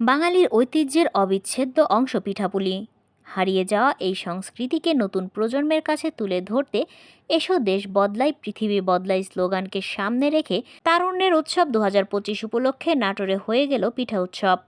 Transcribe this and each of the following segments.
বাঙালির ঐতিহ্যের অবিচ্ছেদ্য অংশ পিঠাপুলি হারিয়ে যাওয়া এই সংস্কৃতিকে নতুন প্রজন্মের কাছে তুলে ধরতে এসো দেশ বদলাই, পৃথিবী বদলাই স্লোগানকে সামনে রেখে তারুণ্যের উৎসব দু উপলক্ষে নাটোরে হয়ে গেল পিঠা উৎসব।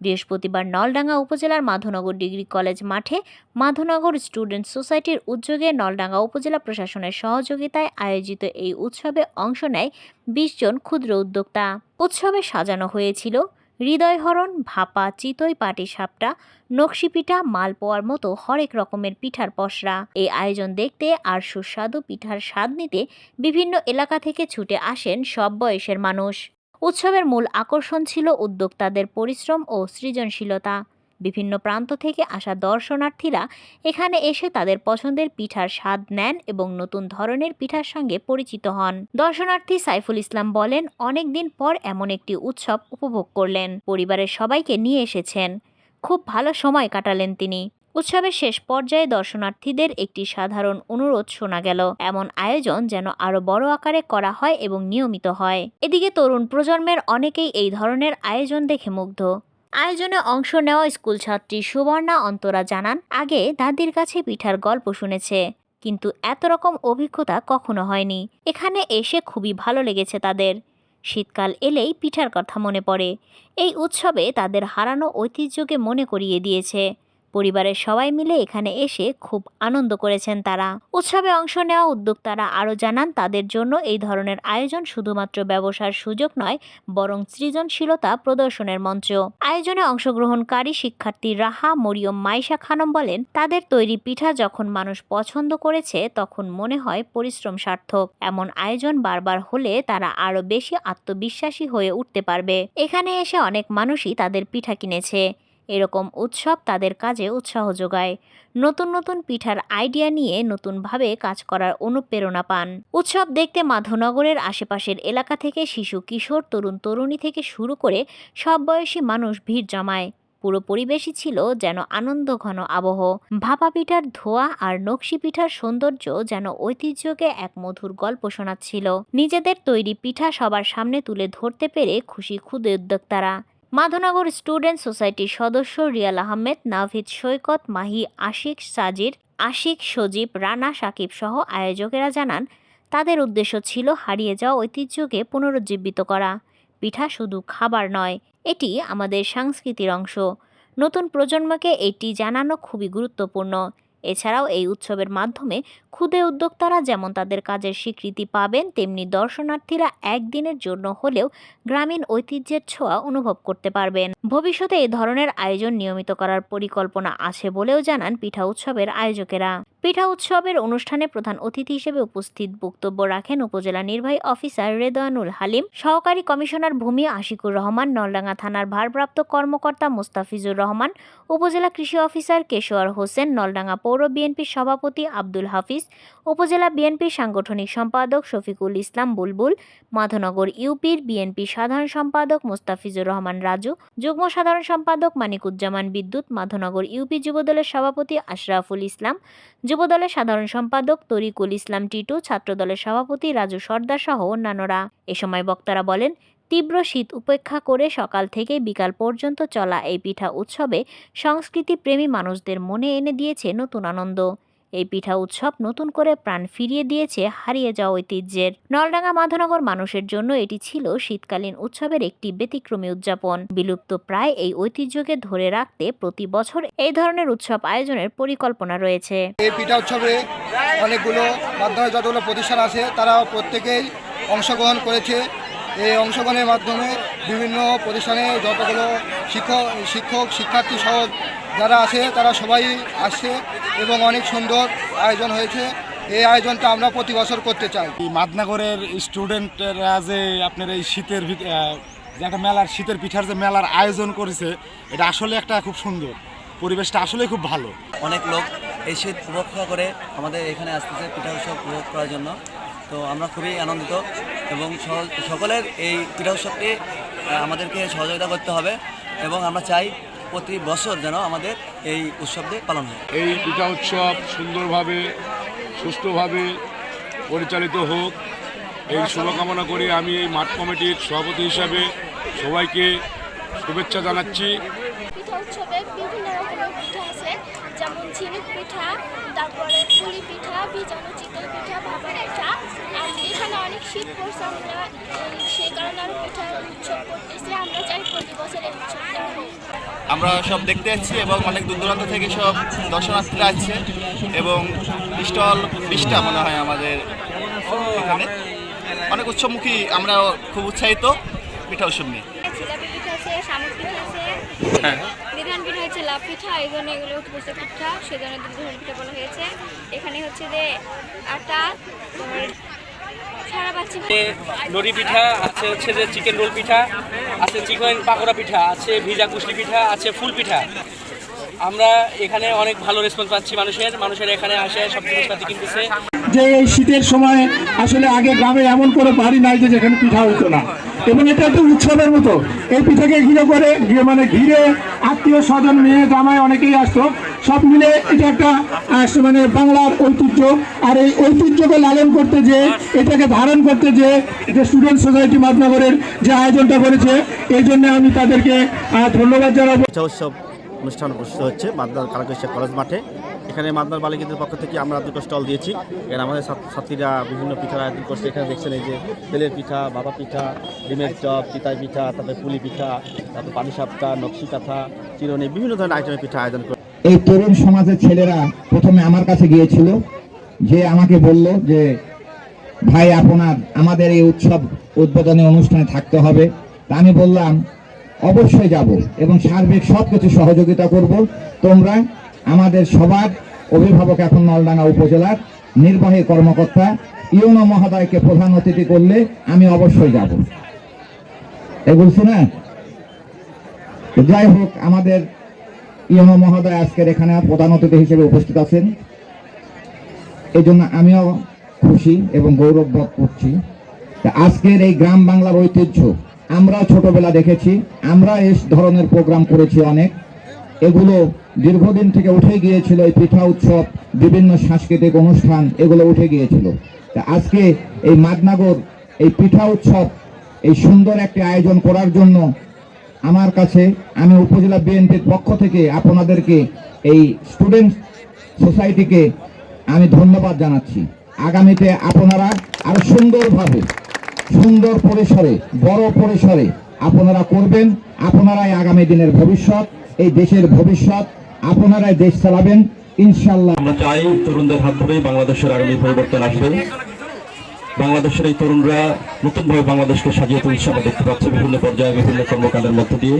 বৃহস্পতিবার নলডাঙ্গা উপজেলার মাধনগর ডিগ্রি কলেজ মাঠে মাধনগর স্টুডেন্ট সোসাইটির উদ্যোগে নলডাঙ্গা উপজেলা প্রশাসনের সহযোগিতায় আয়োজিত এই উৎসবে অংশ নেয় বিশ জন ক্ষুদ্র উদ্যোক্তা। উৎসবে সাজানো হয়েছিল হৃদয়হরণ, ভাপা, চিতই পাটি সাপটা, নকশিপিঠা, মালপোয়ার মতো হরেক রকমের পিঠার পসরা। এই আয়োজন দেখতে আর সুস্বাদু পিঠার স্বাদ নিতে বিভিন্ন এলাকা থেকে ছুটে আসেন সব বয়সের মানুষ। উৎসবের মূল আকর্ষণ ছিল উদ্যোক্তাদের পরিশ্রম ও সৃজনশীলতা। বিভিন্ন প্রান্ত থেকে আসা দর্শনার্থীরা এখানে এসে তাদের পছন্দের পিঠার স্বাদ নেন এবং নতুন ধরনের পিঠার সঙ্গে পরিচিত হন। দর্শনার্থী সাইফুল ইসলাম বলেন অনেক দিন পর এমন একটি উৎসব উপভোগ করলেন। পরিবারের সবাইকে নিয়ে এসেছেন। খুব ভালো সময় কাটালেন তিনি। উৎসবের শেষ পর্যায়ে দর্শনার্থীদের একটি সাধারণ অনুরোধ শোনা গেল। এমন আয়োজন যেন আরও বড় আকারে করা হয় এবং নিয়মিত হয়। এদিকে তরুণ প্রজন্মের অনেকেই এই ধরনের আয়োজন দেখে মুগ্ধ। আয়োজনে অংশ নেওয়া স্কুল ছাত্রী সুবর্ণা অন্তরা জানান, আগে দাদির কাছে পিঠার গল্প শুনেছে, কিন্তু এত রকম অভিজ্ঞতা কখনো হয়নি। এখানে এসে খুবই ভালো লেগেছে তাদের। শীতকাল এলেই পিঠার কথা মনে পড়ে। এই উৎসবে তাদের হারানো ঐতিহ্যকে মনে করিয়ে দিয়েছে। পরিবারের সবাই মিলে এখানে এসে খুব আনন্দ করেছেন তারা। উৎসবে অংশ নেওয়া উদ্যোক্তারা আরও জানান, তাদের জন্য এই ধরনের আয়োজন শুধুমাত্র ব্যবসার সুযোগ নয়, বরং সৃজনশীলতা প্রদর্শনের মঞ্চ। আয়োজনে অংশগ্রহণকারী শিক্ষার্থী রাহা মরিয়ম মাইশা খানম বলেন, তাদের তৈরি পিঠা যখন মানুষ পছন্দ করেছে, তখন মনে হয় পরিশ্রম সার্থক। এমন আয়োজন বারবার হলে তারা আরও বেশি আত্মবিশ্বাসী হয়ে উঠতে পারবে। এখানে এসে অনেক মানুষই তাদের পিঠা কিনেছে। এরকম উৎসব তাদের কাজে উৎসাহ যোগায়। নতুন নতুন পিঠার আইডিয়া নিয়ে নতুনভাবে কাজ করার অনুপ্রেরণা পান। উৎসব দেখতে মাধবনগরের আশেপাশের এলাকা থেকে শিশু, কিশোর, তরুণ, তরুণী থেকে শুরু করে সব বয়সী মানুষ ভিড় জমায়। পুরো পরিবেশই ছিল যেন আনন্দ ঘন আবহ। ভাপা পিঠার ধোয়া আর নকশি পিঠার সৌন্দর্য যেন ঐতিহ্যকে এক মধুর গল্প শোনাচ্ছিল। নিজেদের তৈরি পিঠা সবার সামনে তুলে ধরতে পেরে খুশি ক্ষুদে উদ্যোক্তারা। মাধনগর স্টুডেন্ট সোসাইটির সদস্য রিয়াল আহমেদ, নাভিদ সৈকত, মাহি আশিক সাজির, আশিক সজীব, রানা সাকিব সহ আয়োজকেরা জানান, তাদের উদ্দেশ্য ছিল হারিয়ে যাওয়া ঐতিহ্যকে পুনরুজ্জীবিত করা। পিঠা শুধু খাবার নয়, এটি আমাদের সংস্কৃতির অংশ। নতুন প্রজন্মকে এটি জানানো খুবই গুরুত্বপূর্ণ। এছাড়াও এই উৎসবের মাধ্যমে ক্ষুদে উদ্যোক্তারা যেমন তাদের কাজের স্বীকৃতি পাবেন, তেমনি দর্শনার্থীরা একদিনের জন্য হলেও গ্রামীণ ঐতিহ্যের ছোঁয়া অনুভব করতে পারবেন। ভবিষ্যতে এই ধরনের আয়োজন নিয়মিত করার পরিকল্পনা আছে বলেও জানান পিঠা উৎসবের আয়োজকেরা। পিঠা উৎসবের অনুষ্ঠানে প্রধান অতিথি হিসেবে উপস্থিত বক্তব্য রাখেন উপজেলা নির্বাহী অফিসার রেদওয়ানুল হালিম, সহকারী কমিশনার ভূমি আশিকুর রহমান, নলডাঙ্গা থানার ভারপ্রাপ্ত কর্মকর্তা মুস্তাফিজুর রহমান, উপজেলা কৃষি অফিসার কেশোয়ার হোসেন, নলডাঙ্গা পৌর বিএনপির সভাপতি আব্দুল হাফিজ, উপজেলা বিএনপির সাংগঠনিক সম্পাদক শফিকুল ইসলাম বুলবুল, মাধনগর ইউপির বিএনপি সাধারণ সম্পাদক মুস্তাফিজুর রহমান রাজু, যুগ্ম সাধারণ সম্পাদক মানিকুজ্জামান বিদ্যুৎ, মাধনগর ইউপি যুবদলের সভাপতি আশরাফুল ইসলাম যুবদলের সাধারণ সম্পাদক তরিকুল ইসলাম টিটু, ছাত্রদলের সভাপতি রাজু সর্দার সহ অন্যান্যরা। এ সময় বক্তারা বলেন, তীব্র শীত উপেক্ষা করে সকাল থেকে বিকাল পর্যন্ত চলা এই পিঠা উৎসবে সংস্কৃতি প্রেমী মানুষদের মনে এনে দিয়েছে নতুন আনন্দ। এই পিঠা উৎসব নতুন করে প্রাণ ফিরিয়ে দিয়েছে হারিয়ে যাওয়া ঐতিহ্যের। নলডাঙ্গা মাধনগর মানুষের জন্য এটি ছিল শীতকালীন উৎসবের একটি ব্যতিক্রমী উদযাপন। বিলুপ্ত প্রায় এই ঐতিহ্যকে ধরে রাখতে প্রতি বছর এই ধরনের উৎসব আয়োজনের পরিকল্পনা রয়েছে। এই পিঠা উৎসবে অনেকগুলো মাধ্যমে যতগুলো প্রতিষ্ঠান আছে তারা প্রত্যেকেই অংশগ্রহণ করেছে। এই অংশগ্রহণের মাধ্যমে বিভিন্ন প্রতিষ্ঠানে যতগুলো শিক্ষক শিক্ষক, শিক্ষার্থী সহ যারা আছে তারা সবাই আসছে এবং অনেক সুন্দর আয়োজন হয়েছে। এই আয়োজনটা আমরা প্রতি বছর করতে চাই। এই মাদনাগরের স্টুডেন্টরা যে আপনার এই শীতের যে একটা মেলার শীতের পিঠার যে মেলার আয়োজন করেছে এটা আসলে একটা খুব সুন্দর। পরিবেশটা আসলে খুব ভালো। অনেক লোক এই শীত উপভোগ করে আমাদের এখানে আসতেছে পিঠা উৎসব উপভোগ করার জন্য। তো আমরা খুবই আনন্দিত এবং সকলের এই পিঠা উৎসবটি আমাদেরকে সহযোগিতা করতে হবে এবং আমরা চাই প্রতি বছর যেন আমাদের এই উৎসবটি পালন হয়। এই পিঠা উৎসব সুন্দরভাবে সুষ্ঠুভাবে পরিচালিত হোক। এই শুভকামনা করে আমি এই মাঠ কমিটির সভাপতি হিসাবে সবাইকে শুভেচ্ছা জানাচ্ছি। পিঠা উৎসবে বিভিন্ন রকমের পিঠা আছে যেমন ঝিনুক পিঠা তারপরে পুলি পিঠা বীজাণু চিতল পিঠা ভাপা পিঠা। আর এখানে অনেক শীত পড়ছে আমরা সেই কারণে আরও পিঠার উৎসব করতেছি। আমরা চাই প্রতি বছর এই উৎসবটা। আমরা সব দেখতে যাচ্ছি এবং অনেক দূর দূরান্ত থেকে সব দর্শনার্থীরা আসছে এবং স্টল বিশটা মনে হয় আমাদের এখানে। অনেক উৎসবমুখী আমরা খুব উৎসাহিত। পিঠা উৎসব নিয়ে। আছে বিধান পিঠা হচ্ছে লাভ পিঠা এই জন্য এগুলো উৎকৃষ্ট পিঠা সেই জন্য পিঠা বলা হয়েছে। এখানে হচ্ছে যে আটা তোমার নড়ি পিঠা, আছে হচ্ছে যে চিকেন রোল পিঠা, আছে চিকেন পাকোড়া পিঠা, আছে ভিজা কুশলি পিঠা, আছে ফুল পিঠা। আমরা এখানে অনেক ভালো রেসপন্স পাচ্ছি মানুষের মানুষের এখানে আসে, সব জিনিসপাতি কিনতেছে। যে এই শীতের সময় আসলে আগে গ্রামে এমন কোনো বাড়ি নাই যে যেখানে পিঠা হতো না। এবং এটা একটা উৎসবের মতো। এই পিঠাকে ঘিরে করে মানে ঘিরে আত্মীয় স্বজন, মেয়ে জামায় অনেকেই আসতো। সব মিলে এটা একটা মানে বাংলার ঐতিহ্য। আর এই ঐতিহ্যকে লালন করতে যে, এটাকে ধারণ করতে যে যে স্টুডেন্ট সোসাইটি মাদনগরের যে আয়োজনটা করেছে, এই জন্য আমি তাদেরকে ধন্যবাদ জানাব। উৎসব অনুষ্ঠান অনুষ্ঠিত হচ্ছে মাদনার কালাকৃষ্ণ কলেজ মাঠে। এখানে মাদনার বালিকাদের পক্ষ থেকে আমরা দুটো স্টল দিয়েছি। এখানে আমাদের ছাত্র- ছাত্রীরা বিভিন্ন পিঠার আয়োজন করছে। এখানে দেখছেন এই যে তেলের পিঠা, বাবা পিঠা, ডিমের চপ চিতাই পিঠা, তারপরে পুলি পিঠা, তারপরে পানি সাপটা, নকশি কাঁথা, চিরনি, বিভিন্ন ধরনের আইটেমের পিঠা আয়োজন করে এই তরুণ সমাজের ছেলেরা প্রথমে আমার কাছে গিয়েছিল, যে আমাকে বলল যে, ভাই, আপনার, আমাদের এই উৎসব উদ্বোধনী অনুষ্ঠানে থাকতে হবে। তা আমি বললাম, অবশ্যই যাব এবং সার্বিক সব কিছু সহযোগিতা করব। তোমরা আমাদের সবার অভিভাবক এখন নলডাঙ্গা উপজেলার নির্বাহী কর্মকর্তা ইউনো মহোদয়কে প্রধান অতিথি করলে আমি অবশ্যই যাব। এ বলছি না? যাই হোক, আমাদের ইয়নো মহোদয় আজকের এখানে প্রধান অতিথি হিসেবে উপস্থিত আছেন। এই জন্য আমিও খুশি এবং গৌরব বোধ করছি। আজকের এই গ্রাম বাংলার ঐতিহ্য, আমরা ছোটবেলা দেখেছি, আমরা এই ধরনের প্রোগ্রাম করেছি অনেক। এগুলো দীর্ঘদিন থেকে উঠে গিয়েছিল, এই পিঠা উৎসব, বিভিন্ন সাংস্কৃতিক অনুষ্ঠান, এগুলো উঠে গিয়েছিল। তা আজকে এই মাদনাগর এই পিঠা উৎসব, এই সুন্দর একটি আয়োজন করার জন্য আমার কাছে আমি উপজেলা বিএনপির পক্ষ থেকে আপনাদেরকে এই স্টুডেন্ট সোসাইটিকে আমি ধন্যবাদ জানাচ্ছি। আগামীতে আপনারা আরও সুন্দরভাবে, সুন্দর পরিসরে, বড় পরিসরে আপনারা করবেন, আপনারাই আগামী দিনের ভবিষ্যৎ, এই দেশের ভবিষ্যৎ, আপনারাই দেশ চালাবেন ইনশাল্লাহ আমরা চাই তরুণদের হাত ধরেই বাংলাদেশের আগামী পরিবর্তন আসবে। বাংলাদেশের এই তরুণরা নতুনভাবে বাংলাদেশকে সাজিয়ে তুলছে। আমরা দেখতে পাচ্ছি বিভিন্ন পর্যায়ে বিভিন্ন কর্মকাণ্ডের মধ্য দিয়ে।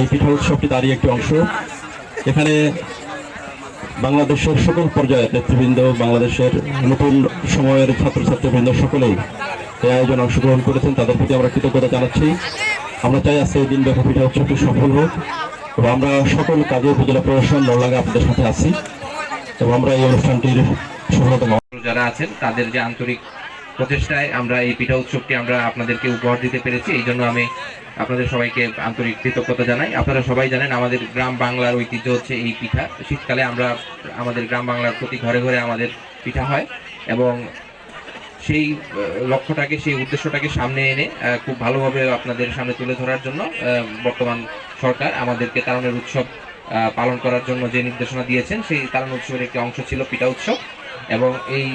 এই পিঠা উৎসবটি তারই একটি অংশ। এখানে বাংলাদেশের সকল পর্যায়ের নেতৃবৃন্দ, বাংলাদেশের নতুন সময়ের ছাত্রছাত্রীবৃন্দ সকলেই এই আয়োজনে অংশগ্রহণ করেছেন। তাদের প্রতি আমরা কৃতজ্ঞতা জানাচ্ছি। আমরা চাই আজকে এই দিনব্যাপী পিঠা উৎসবটি সফল হোক এবং আমরা সকল কাজে উপজেলা প্রশাসন নলাগা আপনাদের সাথে আছি এবং আমরা এই অনুষ্ঠানটির সফলতম। যারা আছেন, তাদের যে আন্তরিক প্রচেষ্টায় আমরা এই পিঠা উৎসবটি আমরা আপনাদেরকে উপহার দিতে পেরেছি। এই জন্য আমি আপনাদের সবাইকে আন্তরিক কৃতজ্ঞতা জানাই। আপনারা সবাই জানেন আমাদের গ্রাম বাংলার ঐতিহ্য হচ্ছে এই পিঠা। শীতকালে আমরা আমাদের গ্রাম বাংলার প্রতি ঘরে ঘরে আমাদের পিঠা হয় এবং সেই লক্ষ্যটাকে, সেই উদ্দেশ্যটাকে সামনে এনে খুব ভালোভাবে আপনাদের সামনে তুলে ধরার জন্য বর্তমান সরকার আমাদেরকে তারণের উৎসব পালন করার জন্য যে নির্দেশনা দিয়েছেন, সেই তারণ উৎসবের একটি অংশ ছিল পিঠা উৎসব। এবং এই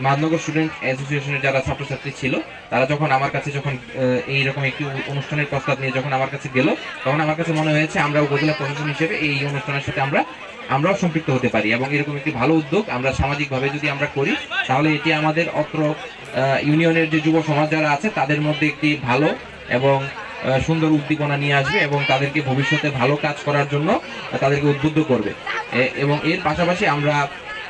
মাদনগর স্টুডেন্ট অ্যাসোসিয়েশনের যারা ছাত্রছাত্রী ছিল তারা যখন আমার কাছে যখন আহ, এইরকম একটি অনুষ্ঠানের প্রস্তাব নিয়ে যখন আমার কাছে গেল তখন আমার কাছে মনে হয়েছে আমরা উপজেলা প্রশাসন হিসেবে এই অনুষ্ঠানের সাথে আমরা আমরাও সম্পৃক্ত হতে পারি এবং এরকম একটি ভালো উদ্যোগ আমরা সামাজিকভাবে যদি আমরা করি তাহলে এটি আমাদের অত্র ইউনিয়নের যে যুব সমাজ যারা আছে তাদের মধ্যে একটি ভালো এবং সুন্দর উদ্দীপনা নিয়ে আসবে এবং তাদেরকে ভবিষ্যতে ভালো কাজ করার জন্য তাদেরকে উদ্বুদ্ধ করবে। এবং এর পাশাপাশি আমরা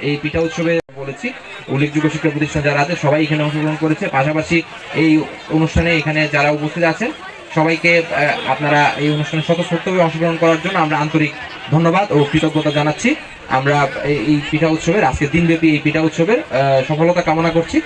এই পিঠা উৎসবে বলেছি। উল্লেখযোগ্য শিক্ষা প্রতিষ্ঠান যারা আছে, সবাই এখানে অংশগ্রহণ করেছে। পাশাপাশি এই অনুষ্ঠানে এখানে যারা উপস্থিত আছেন, সবাইকে আপনারা এই অনুষ্ঠানে স্বতঃস্ফূর্তভাবে অংশগ্রহণ করার জন্য আমরা আন্তরিক ধন্যবাদ ও কৃতজ্ঞতা জানাচ্ছি। আমরা এই- পিঠা উৎসবের আজকে দিনব্যাপী এই পিঠা উৎসবের সফলতা কামনা করছি।